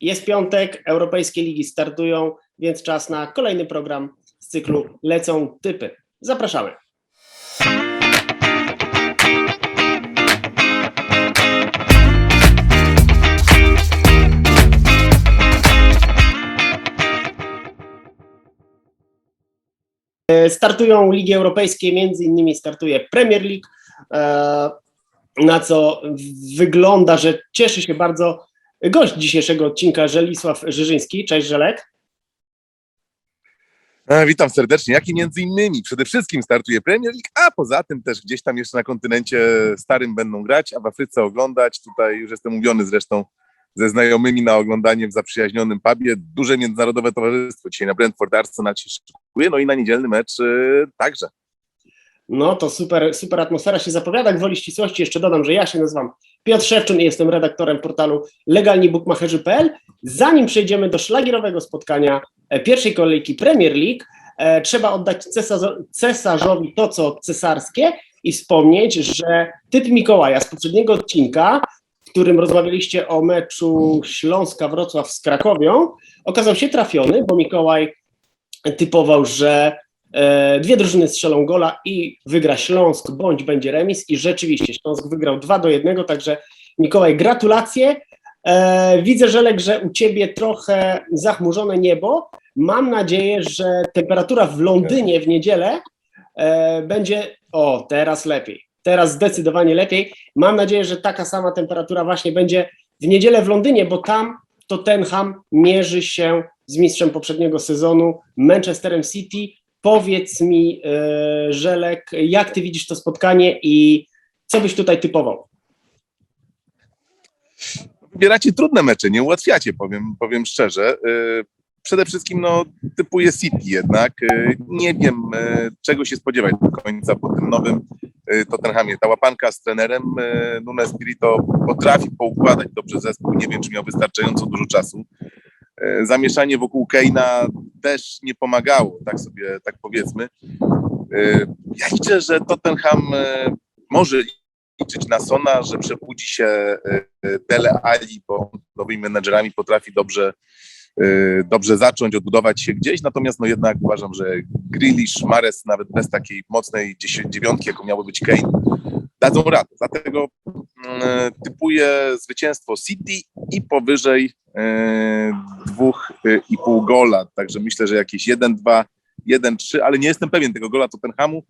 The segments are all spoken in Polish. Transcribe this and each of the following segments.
Jest piątek, europejskie ligi startują, więc czas na kolejny program z cyklu Lecą typy. Zapraszamy. Startują ligi europejskie, między innymi startuje Premier League, e, na co wygląda, że cieszy się bardzo gość dzisiejszego odcinka, Żelisław Żyżyński. Cześć Żelek. Witam serdecznie. Jak i między innymi przede wszystkim startuje Premier League, a poza tym też gdzieś tam jeszcze na kontynencie starym będą grać, a w Afryce oglądać. Tutaj już jestem umówiony zresztą ze znajomymi na oglądanie w zaprzyjaźnionym pubie. Duże międzynarodowe towarzystwo dzisiaj na Brentford Arsenal się szykuje, no i na niedzielny mecz y, także. No to super, super atmosfera się zapowiada. Gwoli ścisłości jeszcze dodam, że ja się nazywam Piotr Szewczyn jestem redaktorem portalu legalnibookmacherzy.pl. Zanim przejdziemy do szlagierowego spotkania e, pierwszej kolejki Premier League, e, trzeba oddać cesarzo- cesarzowi to, co cesarskie i wspomnieć, że typ Mikołaja z poprzedniego odcinka, w którym rozmawialiście o meczu Śląska-Wrocław z Krakowią, okazał się trafiony, bo Mikołaj typował, że dwie drużyny strzelą gola i wygra Śląsk, bądź będzie remis i rzeczywiście Śląsk wygrał 2 do 1, także Mikołaj gratulacje. E, widzę, Żelek, że u Ciebie trochę zachmurzone niebo. Mam nadzieję, że temperatura w Londynie w niedzielę e, będzie, o teraz lepiej, teraz zdecydowanie lepiej. Mam nadzieję, że taka sama temperatura właśnie będzie w niedzielę w Londynie, bo tam Tottenham mierzy się z mistrzem poprzedniego sezonu, Manchesterem City. Powiedz mi, e, Żelek, jak ty widzisz to spotkanie i co byś tutaj typował? Wybieracie trudne mecze, nie ułatwiacie, powiem, powiem szczerze. Y, Przede wszystkim no, typuję City jednak. Y, Nie wiem, czego się spodziewać do końca po tym nowym Tottenhamie. Ta łapanka z trenerem Nuno Espirito potrafi poukładać dobrze zespół. Nie wiem, czy miał wystarczająco dużo czasu. Zamieszanie wokół Keina też nie pomagało, tak sobie, tak powiedzmy. Y, Ja liczę, że Tottenham y, może liczyć na Sona, że przebudzi się y, Dele Ali, bo nowymi menedżerami potrafi dobrze, dobrze zacząć, odbudować się gdzieś, natomiast no jednak uważam, że Grealish, Mares nawet bez takiej mocnej dziewiątki, jaką miało być Kane, dadzą radę. Dlatego mm, typuję zwycięstwo City i powyżej dwóch y, i pół gola, także myślę, że jakieś 1-2, 1-3, ale nie jestem pewien tego gola Tottenhamu,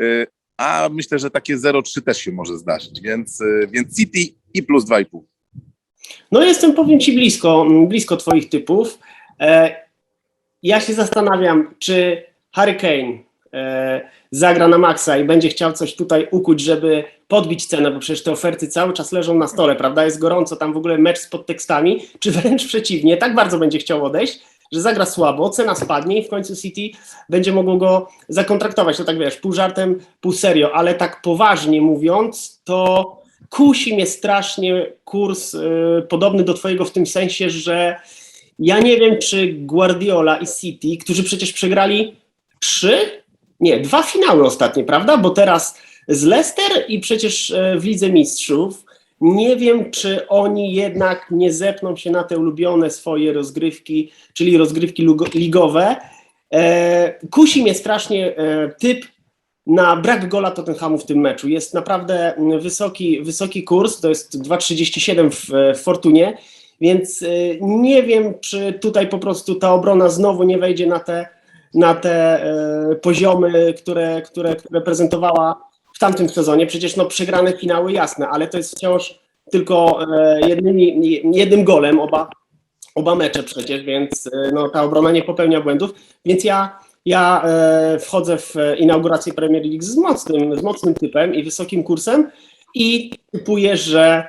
y, a myślę, że takie 0-3 też się może zdarzyć, więc, więc City i plus 2,5. No jestem, powiem Ci, blisko, blisko Twoich typów. E, ja się zastanawiam, czy Harry Kane e, zagra na maksa i będzie chciał coś tutaj ukuć, żeby podbić cenę, bo przecież te oferty cały czas leżą na stole, prawda? Jest gorąco, tam w ogóle mecz z podtekstami, czy wręcz przeciwnie, tak bardzo będzie chciał odejść, że zagra słabo, cena spadnie i w końcu City będzie mogło go zakontraktować. To tak wiesz, pół żartem, pół serio, ale tak poważnie mówiąc, to kusi mnie strasznie kurs y, podobny do Twojego w tym sensie, że ja nie wiem, czy Guardiola i City, którzy przecież przegrali trzy, nie, dwa finały ostatnie, prawda? Bo teraz z Leicester i przecież e, w Lidze Mistrzów. Nie wiem, czy oni jednak nie zepną się na te ulubione swoje rozgrywki, czyli rozgrywki ligowe. E, kusi mnie strasznie e, typ na brak gola Tottenhamu w tym meczu. Jest naprawdę wysoki, wysoki kurs, to jest 2,37 w, w Fortunie, więc nie wiem, czy tutaj po prostu ta obrona znowu nie wejdzie na te, na te e, poziomy, które, które, które prezentowała w tamtym sezonie. Przecież no, przegrane finały jasne, ale to jest wciąż tylko e, jednymi, jednym golem oba, oba mecze przecież, więc e, no, ta obrona nie popełnia błędów. Więc ja, ja wchodzę w inaugurację Premier League z mocnym, z mocnym typem i wysokim kursem i typuję, że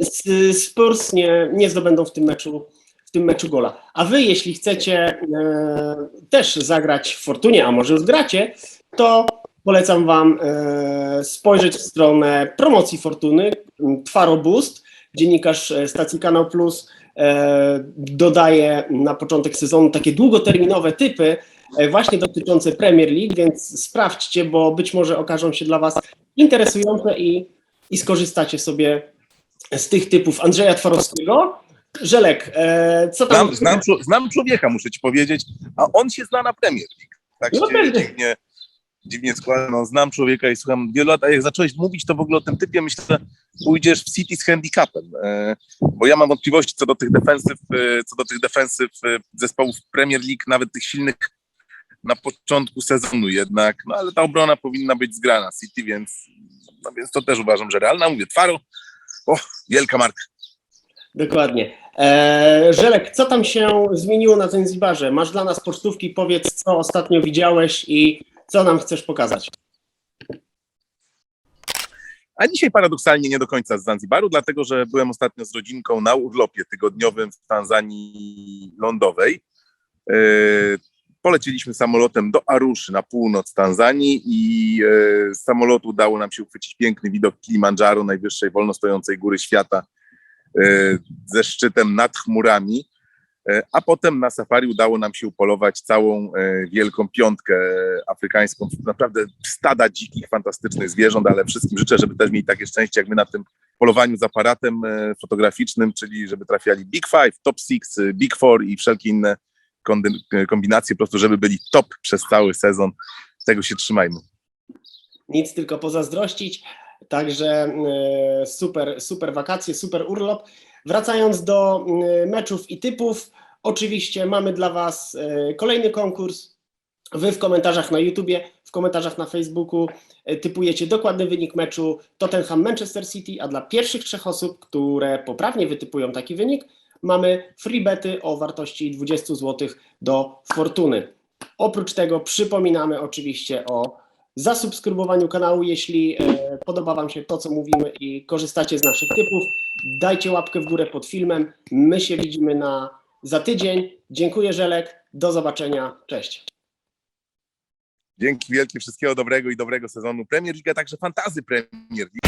S- Spurs nie, nie zdobędą w tym meczu w tym meczu gola. A wy, jeśli chcecie e, też zagrać w Fortunie, a może już gracie, to polecam wam e, spojrzeć w stronę promocji Fortuny, Twaro Boost. Dziennikarz e, stacji Kanał Plus e, dodaje na początek sezonu takie długoterminowe typy, e, właśnie dotyczące Premier League, więc sprawdźcie, bo być może okażą się dla was interesujące i, i skorzystacie sobie z tych typów Andrzeja Twarowskiego, Żelek, e, co tam? Znam, znam, znam człowieka, muszę ci powiedzieć, a on się zna na Premier League. Tak No się dziwnie, dziwnie składa. No, znam człowieka i słucham wielu lat, a jak zacząłeś mówić to w ogóle o tym typie, myślę, że pójdziesz w City z handicapem, e, bo ja mam wątpliwości co do tych defensyw, e, co do tych defensyw e, zespołów Premier League, nawet tych silnych na początku sezonu jednak, no ale ta obrona powinna być zgrana City, więc, no, więc to też uważam, że realna. Mówię, Twaro, o, wielka marka. Dokładnie. E, Żelek, co tam się zmieniło na Zanzibarze? Masz dla nas pocztówki, powiedz, co ostatnio widziałeś i co nam chcesz pokazać. A dzisiaj paradoksalnie nie do końca z Zanzibaru, dlatego że byłem ostatnio z rodzinką na urlopie tygodniowym w Tanzanii lądowej. E, Polecieliśmy samolotem do Aruszy na północ Tanzanii i e, z samolotu udało nam się uchwycić piękny widok Kilimandżaro, najwyższej wolno stojącej góry świata, ze szczytem nad chmurami. E, A potem na safari udało nam się upolować całą e, wielką piątkę afrykańską, naprawdę stada dzikich, fantastycznych zwierząt, ale wszystkim życzę, żeby też mieli takie szczęście jak my na tym polowaniu z aparatem e, fotograficznym, czyli żeby trafiali Big Five, Top Six, e, Big Four i wszelkie inne e, kombinacje, po prostu żeby byli top przez cały sezon. Tego się trzymajmy. Nic tylko pozazdrościć. Także e, super, super wakacje, super urlop. Wracając do e, meczów i typów, oczywiście mamy dla Was e, kolejny konkurs. Wy w komentarzach na YouTubie, w komentarzach na Facebooku typujecie dokładny wynik meczu Tottenham-Manchester City, a dla pierwszych trzech osób, które poprawnie wytypują taki wynik, mamy free bety o wartości 20 zł do Fortuny. Oprócz tego przypominamy oczywiście o zasubskrybowaniu kanału, jeśli e, podoba Wam się to, co mówimy i korzystacie z naszych typów. Dajcie łapkę w górę pod filmem. My się widzimy na, za tydzień. Dziękuję Żelek. Do zobaczenia. Cześć. Dzięki wielkie, wszystkiego dobrego i dobrego sezonu Premier League, a także fantazy Premier League.